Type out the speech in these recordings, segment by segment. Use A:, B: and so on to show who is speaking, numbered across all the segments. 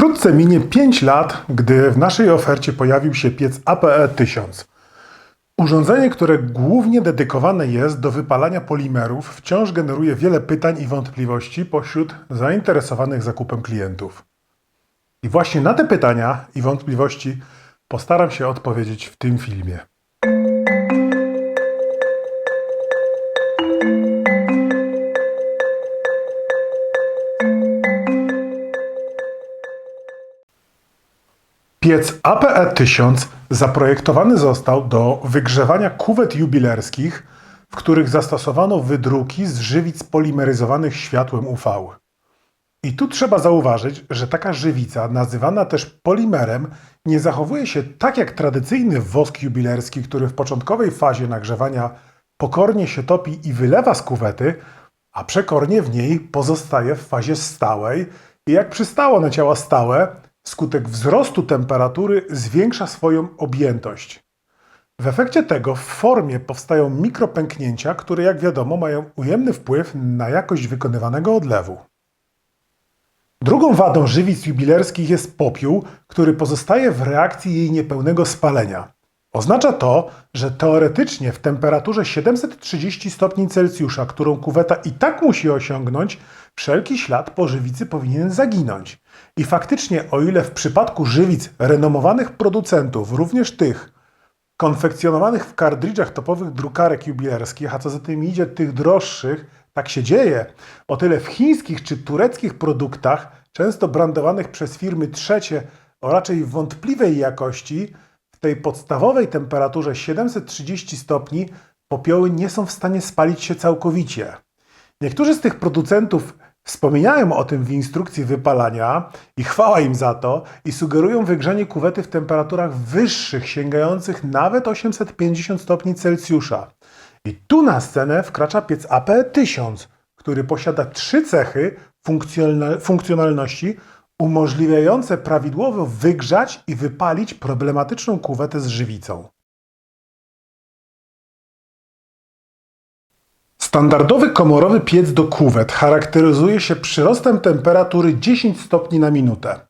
A: Wkrótce minie 5 lat, gdy w naszej ofercie pojawił się piec APE 1000. Urządzenie, które głównie dedykowane jest do wypalania polimerów, wciąż generuje wiele pytań i wątpliwości pośród zainteresowanych zakupem klientów. I właśnie na te pytania i wątpliwości postaram się odpowiedzieć w tym filmie. Piec APE 1000 zaprojektowany został do wygrzewania kuwet jubilerskich, w których zastosowano wydruki z żywic polimeryzowanych światłem UV. I tu trzeba zauważyć, że taka żywica, nazywana też polimerem, nie zachowuje się tak jak tradycyjny wosk jubilerski, który w początkowej fazie nagrzewania pokornie się topi i wylewa z kuwety, a przekornie w niej pozostaje w fazie stałej i jak przystało na ciała stałe, skutek wzrostu temperatury zwiększa swoją objętość. W efekcie tego w formie powstają mikropęknięcia, które jak wiadomo mają ujemny wpływ na jakość wykonywanego odlewu. Drugą wadą żywic jubilerskich jest popiół, który pozostaje w reakcji jej niepełnego spalenia. Oznacza to, że teoretycznie w temperaturze 730 stopni Celsjusza, którą kuweta i tak musi osiągnąć, wszelki ślad po żywicy powinien zaginąć. I faktycznie, o ile w przypadku żywic renomowanych producentów, również tych konfekcjonowanych w kardridżach topowych drukarek jubilerskich, a co za tym idzie tych droższych, tak się dzieje, o tyle w chińskich czy tureckich produktach, często brandowanych przez firmy trzecie o raczej wątpliwej jakości, tej podstawowej temperaturze 730 stopni popioły nie są w stanie spalić się całkowicie. Niektórzy z tych producentów wspominają o tym w instrukcji wypalania i chwała im za to i sugerują wygrzanie kuwety w temperaturach wyższych, sięgających nawet 850 stopni Celsjusza. I tu na scenę wkracza piec APE 1000, który posiada trzy cechy funkcjonalności umożliwiające prawidłowo wygrzać i wypalić problematyczną kuwetę z żywicą. Standardowy komorowy piec do kuwet charakteryzuje się przyrostem temperatury 10 stopni na minutę.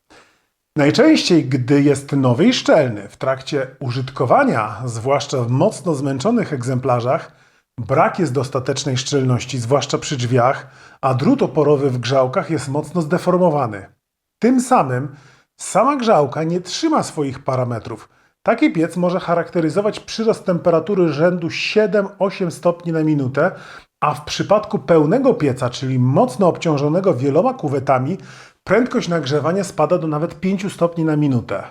A: Najczęściej, gdy jest nowy i szczelny, w trakcie użytkowania, zwłaszcza w mocno zmęczonych egzemplarzach, brak jest dostatecznej szczelności, zwłaszcza przy drzwiach, a drut oporowy w grzałkach jest mocno zdeformowany. Tym samym sama grzałka nie trzyma swoich parametrów. Taki piec może charakteryzować przyrost temperatury rzędu 7-8 stopni na minutę, a w przypadku pełnego pieca, czyli mocno obciążonego wieloma kuwetami, prędkość nagrzewania spada do nawet 5 stopni na minutę.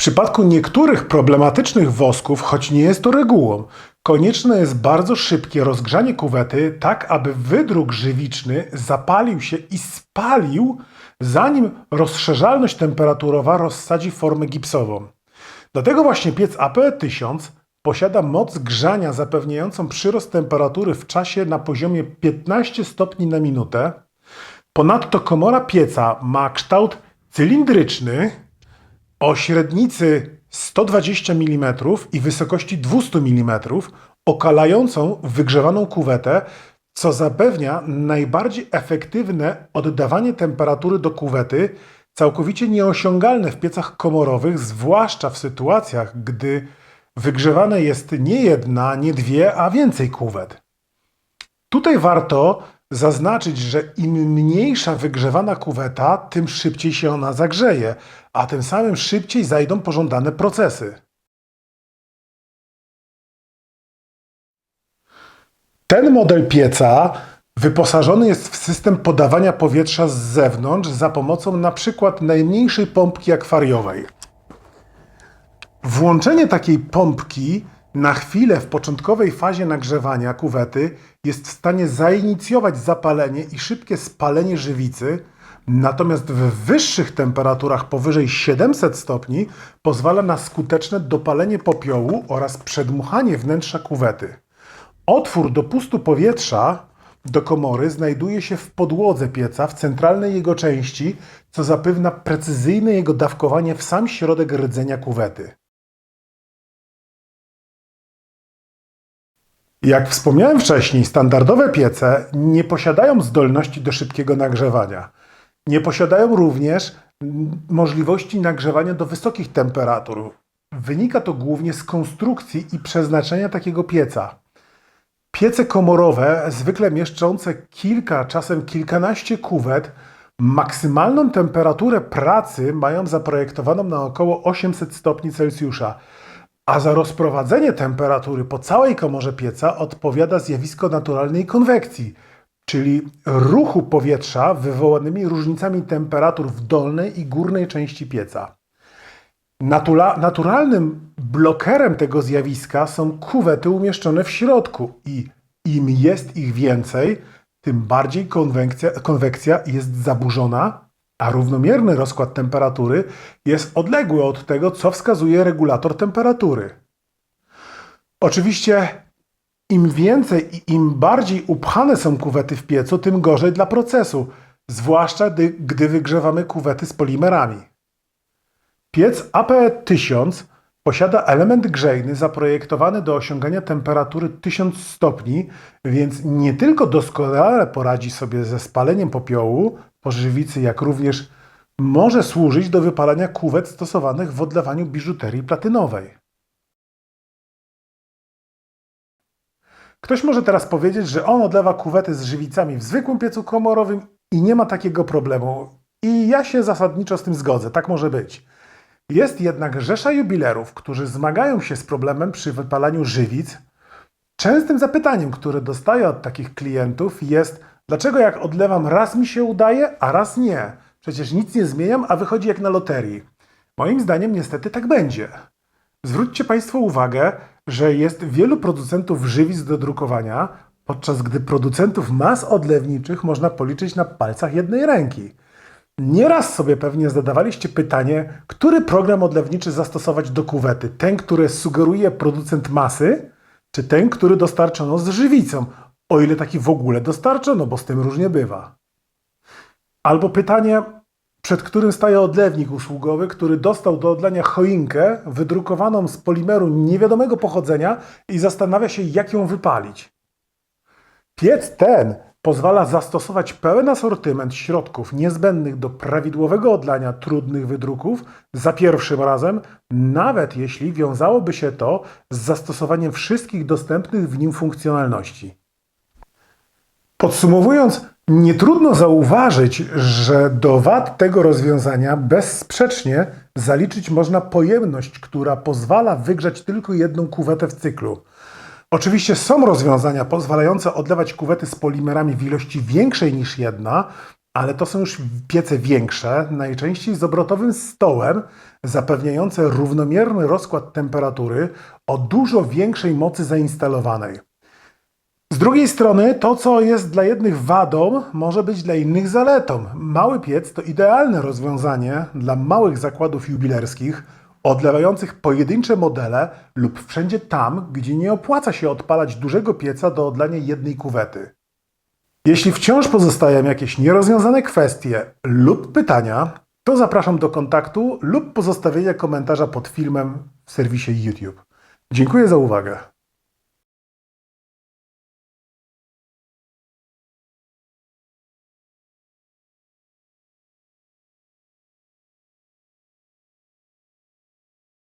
A: Przypadku niektórych problematycznych wosków, choć nie jest to regułą, konieczne jest bardzo szybkie rozgrzanie kuwety, tak aby wydruk żywiczny zapalił się i spalił, zanim rozszerzalność temperaturowa rozsadzi formę gipsową. Dlatego właśnie piec APE 1000 posiada moc grzania zapewniającą przyrost temperatury w czasie na poziomie 15 stopni na minutę. Ponadto komora pieca ma kształt cylindryczny o średnicy 120 mm i wysokości 200 mm, okalającą wygrzewaną kuwetę, co zapewnia najbardziej efektywne oddawanie temperatury do kuwety, całkowicie nieosiągalne w piecach komorowych, zwłaszcza w sytuacjach, gdy wygrzewane jest nie jedna, nie dwie, a więcej kuwet. Tutaj warto zaznaczyć, że im mniejsza wygrzewana kuweta, tym szybciej się ona zagrzeje, a tym samym szybciej zajdą pożądane procesy. Ten model pieca wyposażony jest w system podawania powietrza z zewnątrz za pomocą np. najmniejszej pompki akwariowej. Włączenie takiej pompki na chwilę w początkowej fazie nagrzewania kuwety jest w stanie zainicjować zapalenie i szybkie spalenie żywicy, natomiast w wyższych temperaturach powyżej 700 stopni pozwala na skuteczne dopalenie popiołu oraz przedmuchanie wnętrza kuwety. Otwór dopustu powietrza do komory znajduje się w podłodze pieca, w centralnej jego części, co zapewnia precyzyjne jego dawkowanie w sam środek rdzenia kuwety. Jak wspomniałem wcześniej, standardowe piece nie posiadają zdolności do szybkiego nagrzewania. Nie posiadają również możliwości nagrzewania do wysokich temperatur. Wynika to głównie z konstrukcji i przeznaczenia takiego pieca. Piece komorowe, zwykle mieszczące kilka, czasem kilkanaście kuwet, maksymalną temperaturę pracy mają zaprojektowaną na około 800 stopni Celsjusza, a za rozprowadzenie temperatury po całej komorze pieca odpowiada zjawisko naturalnej konwekcji, czyli ruchu powietrza wywołanymi różnicami temperatur w dolnej i górnej części pieca. Naturalnym blokerem tego zjawiska są kuwety umieszczone w środku i im jest ich więcej, tym bardziej konwekcja, konwekcja jest zaburzona, a równomierny rozkład temperatury jest odległy od tego, co wskazuje regulator temperatury. Oczywiście im więcej i im bardziej upchane są kuwety w piecu, tym gorzej dla procesu, zwłaszcza gdy, gdy wygrzewamy kuwety z polimerami. Piec APE-1000 posiada element grzejny zaprojektowany do osiągania temperatury 1000 stopni, więc nie tylko doskonale poradzi sobie ze spaleniem popiołu po żywicy, jak również może służyć do wypalania kuwet stosowanych w odlewaniu biżuterii platynowej. Ktoś może teraz powiedzieć, że on odlewa kuwety z żywicami w zwykłym piecu komorowym i nie ma takiego problemu. I ja się zasadniczo z tym zgodzę, tak może być. Jest jednak rzesza jubilerów, którzy zmagają się z problemem przy wypalaniu żywic. Częstym zapytaniem, które dostaję od takich klientów jest, dlaczego jak odlewam raz mi się udaje, a raz nie? Przecież nic nie zmieniam, a wychodzi jak na loterii. Moim zdaniem niestety tak będzie. Zwróćcie Państwo uwagę, że jest wielu producentów żywic do drukowania, podczas gdy producentów mas odlewniczych można policzyć na palcach jednej ręki. Nieraz sobie pewnie zadawaliście pytanie, który program odlewniczy zastosować do kuwety? Ten, który sugeruje producent masy, czy ten, który dostarczono z żywicą? O ile taki w ogóle dostarczono, bo z tym różnie bywa. Albo pytanie, przed którym staje odlewnik usługowy, który dostał do odlania choinkę wydrukowaną z polimeru niewiadomego pochodzenia i zastanawia się, jak ją wypalić. Piec ten pozwala zastosować pełen asortyment środków niezbędnych do prawidłowego odlania trudnych wydruków za pierwszym razem, nawet jeśli wiązałoby się to z zastosowaniem wszystkich dostępnych w nim funkcjonalności. Podsumowując, nie trudno zauważyć, że do wad tego rozwiązania bezsprzecznie zaliczyć można pojemność, która pozwala wygrzać tylko jedną kuwetę w cyklu. Oczywiście są rozwiązania pozwalające odlewać kuwety z polimerami w ilości większej niż jedna, ale to są już piece większe, najczęściej z obrotowym stołem, zapewniające równomierny rozkład temperatury o dużo większej mocy zainstalowanej. Z drugiej strony, to co jest dla jednych wadą, może być dla innych zaletą. Mały piec to idealne rozwiązanie dla małych zakładów jubilerskich, odlewających pojedyncze modele lub wszędzie tam, gdzie nie opłaca się odpalać dużego pieca do odlania jednej kuwety. Jeśli wciąż pozostają jakieś nierozwiązane kwestie lub pytania, to zapraszam do kontaktu lub pozostawienia komentarza pod filmem w serwisie YouTube. Dziękuję za uwagę.